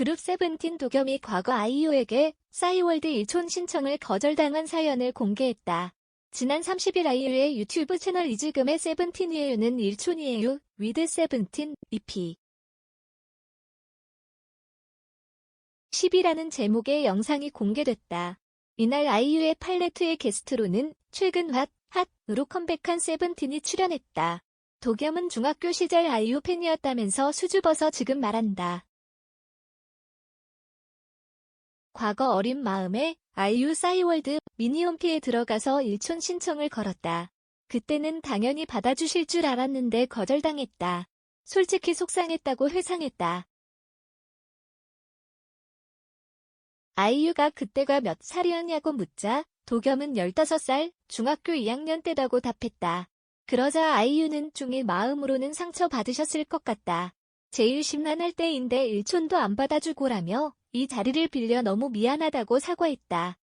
그룹 세븐틴 도겸이 과거 아이유에게 싸이월드 1촌 신청을 거절당한 사연을 공개했다. 지난 30일 아이유의 유튜브 채널 이즈금의 세븐틴이에요는 1촌이에요, 위드 세븐틴, EP. 10이라는 제목의 영상이 공개됐다. 이날 아이유의 팔레트의 게스트로는 최근 핫, 핫으로 컴백한 세븐틴이 출연했다. 도겸은 중학교 시절 아이유 팬이었다면서 수줍어서 지금 말한다. 과거 어린 마음에 아이유 싸이월드 미니홈피에 들어가서 1촌 신청을 걸었다. 그때는 당연히 받아주실 줄 알았는데 거절당했다. 솔직히 속상했다고 회상했다. 아이유가 그때가 몇 살이었냐고 묻자 도겸은 15살, 중학교 2학년 때라고 답했다. 그러자 아이유는 중의 마음으로는 상처받으셨을 것 같다. 제일 심란할 때인데 일촌도 안 받아주고라며 이 자리를 빌려 너무 미안하다고 사과했다.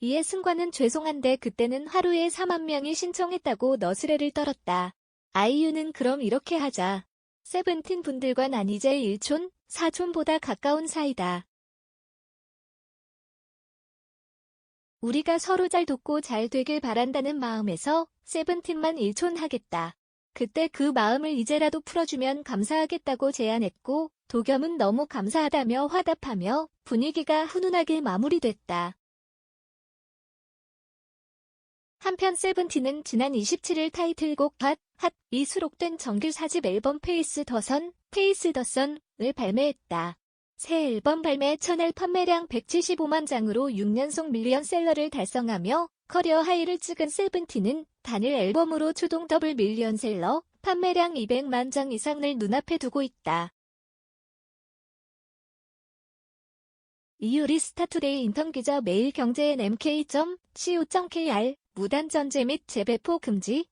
이에 승관은 죄송한데 그때는 하루에 4만 명이 신청했다고 너스레를 떨었다. 아이유는 그럼 이렇게 하자. 세븐틴 분들과 난 이제 1촌, 4촌보다 가까운 사이다. 우리가 서로 잘 돕고 잘 되길 바란다는 마음에서 세븐틴만 1촌 하겠다. 그때 그 마음을 이제라도 풀어주면 감사하겠다고 제안했고 도겸은 너무 감사하다며 화답하며 분위기가 훈훈하게 마무리됐다. 한편 세븐틴은 지난 27일 타이틀곡 핫, 핫이 수록된 정규 4집 앨범 페이스 더선, 페이스 더선을 발매했다. 새 앨범 발매 첫날 판매량 175만 장으로 6년속 밀리언셀러를 달성하며 커리어 하이를 찍은 세븐틴은 단일 앨범으로 초동 더블 밀리언셀러, 판매량 200만 장 이상을 눈앞에 두고 있다. 이유리 스타투데이 인턴 기자 매일경제엔 mk.co.kr 무단 전제 및 재배포 금지